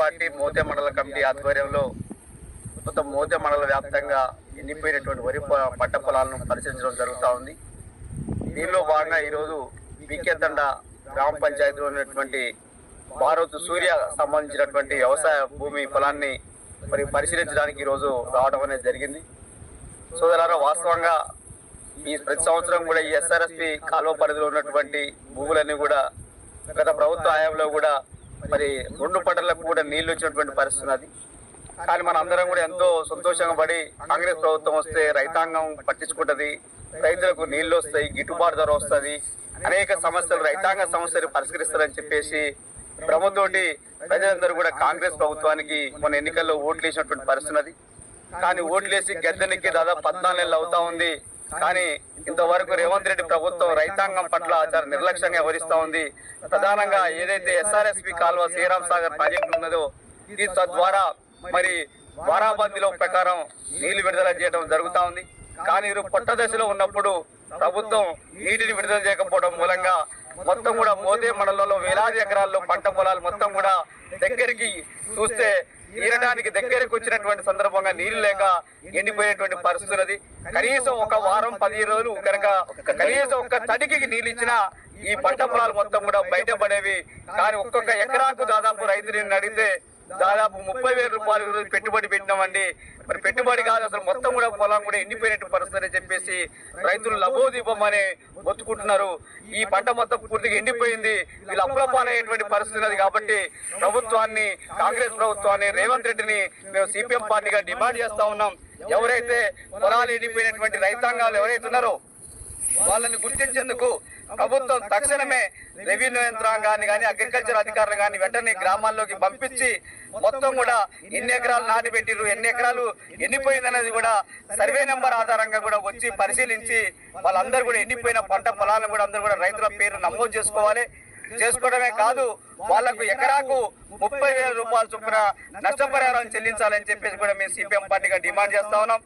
Party Mothe మండల committee ఆధ్వర్యంలో మొత్తం మోతే మండల వ్యాప్తంగా ఎండిపోయినటువంటి వరి పంట పొలాలను పరిశీలించడం జరుగుతూ ఉంది. దీనిలో భాగంగా ఈరోజు బీకే గ్రామ పంచాయతీలో ఉన్నటువంటి భారత్ సూర్య సంబంధించినటువంటి వ్యవసాయ భూమి పొలాన్ని మరి పరిశీలించడానికి ఈరోజు రావడం అనేది జరిగింది. సోదరారా వాస్తవంగా ఈ ప్రతి సంవత్సరం కూడా ఈ ఎస్ఆర్ఎస్పి కాలువ పరిధిలో ఉన్నటువంటి భూములన్నీ కూడా గత ప్రభుత్వ హయాంలో కూడా మరి రెండు పంటలకు కూడా నీళ్ళు వచ్చినటువంటి పరిస్థితి ఉన్నది. కానీ మన అందరం కూడా ఎంతో సంతోషంగా పడి కాంగ్రెస్ ప్రభుత్వం వస్తే రైతాంగం పట్టించుకుంటది. రైతులకు నీళ్ళు వస్తాయి గిట్టుబాటు ధర వస్తుంది. అనేక సమస్యలు రైతాంగ సమస్యలు పరిష్కరిస్తారని చెప్పేసి ప్రభుత్వం ప్రజలందరూ కూడా కాంగ్రెస్ ప్రభుత్వానికి మన ఎన్నికల్లో ఓట్లు వేసినటువంటి పరిస్థితున్నది కానీ ఓట్లు వేసి గద్దెనికి దాదాపు పద్నాలుగు నెలలు అవుతా ఉంది. కానీ ఇంతవరకు రేవంత్ రెడ్డి ప్రభుత్వం రైతాంగం పట్ల చాలా నిర్లక్ష్యంగా వ్యవహరిస్తా ఉంది. ప్రధానంగా ఏదైతే ఎస్ఆర్ఎస్పి కాలువ శ్రీరామ్ సాగర్ ప్రాజెక్టు ఉన్నదో ఇది తద్వారా మరి వారాబందీలో ప్రకారం నీళ్ళు విడుదల చేయడం జరుగుతూ ఉంది. కానీ వీరు పొట్ట దశలో ఉన్నప్పుడు ప్రభుత్వం నీటిని విడుదల చేయకపోవడం మూలంగా మొత్తం కూడా మోదే మండలంలో వేలాది ఎకరాల్లో పంట పొలాలు మొత్తం కూడా దగ్గరికి చూస్తే తీరడానికి దగ్గరకు వచ్చినటువంటి సందర్భంగా నీళ్ళు లేక ఎండిపోయేటువంటి పరిస్థితి ఉన్నది కనీసం ఒక వారం పది రోజులు కనుక కనీసం ఒక్క తడికి నీళ్ళు ఇచ్చినా ఈ పంట పొలాలు మొత్తం కూడా బయటపడేవి. కానీ ఒక్కొక్క ఎకరాకు దాదాపు రైతు నేను అడిగితే దాదాపు ముప్పై వేల రూపాయలు పెట్టుబడి పెట్టినామండి. మరి పెట్టుబడి కాదు అసలు మొత్తం కూడా పొలం కూడా ఎండిపోయినట్టు పరిస్థితి అని చెప్పేసి రైతులు లభోదీపం అని ఒత్తుకుంటున్నారు ఈ పంట మొత్తం పూర్తిగా ఎండిపోయింది. వీళ్ళు అప్రపాలయ్యేటువంటి పరిస్థితి ఉన్నది కాబట్టి ప్రభుత్వాన్ని కాంగ్రెస్ ప్రభుత్వాన్ని రేవంత్ రెడ్డిని మేము సిపిఎం పార్టీగా డిమాండ్ చేస్తా ఉన్నాం. ఎవరైతే పొలాలు ఎండిపోయినటువంటి రైతాంగాలు ఎవరైతే ఉన్నారో వాళ్ళని గుర్తించేందుకు ప్రభుత్వం తక్షణమే రెవెన్యూ యంత్రాంగాన్ని కానీ అగ్రికల్చర్ అధికారులు కానీ వెంటనే గ్రామాల్లోకి పంపించి మొత్తం కూడా ఎన్ని ఎకరాలు నాటి పెట్టిరు ఎన్ని ఎకరాలు ఎండిపోయిందనేది కూడా సర్వే నెంబర్ ఆధారంగా కూడా వచ్చి పరిశీలించి వాళ్ళందరూ కూడా ఎండిపోయిన పంట పొలాలను కూడా అందరూ కూడా రైతుల పేరు నమోదు చేసుకోవాలి. చేసుకోవడమే కాదు వాళ్ళకు ఎకరాకు ముప్పై వేల రూపాయల చొప్పున నష్టపరిహారం చెల్లించాలని చెప్పేసి కూడా మేము సిపిఎం పార్టీగా డిమాండ్ చేస్తా ఉన్నాం.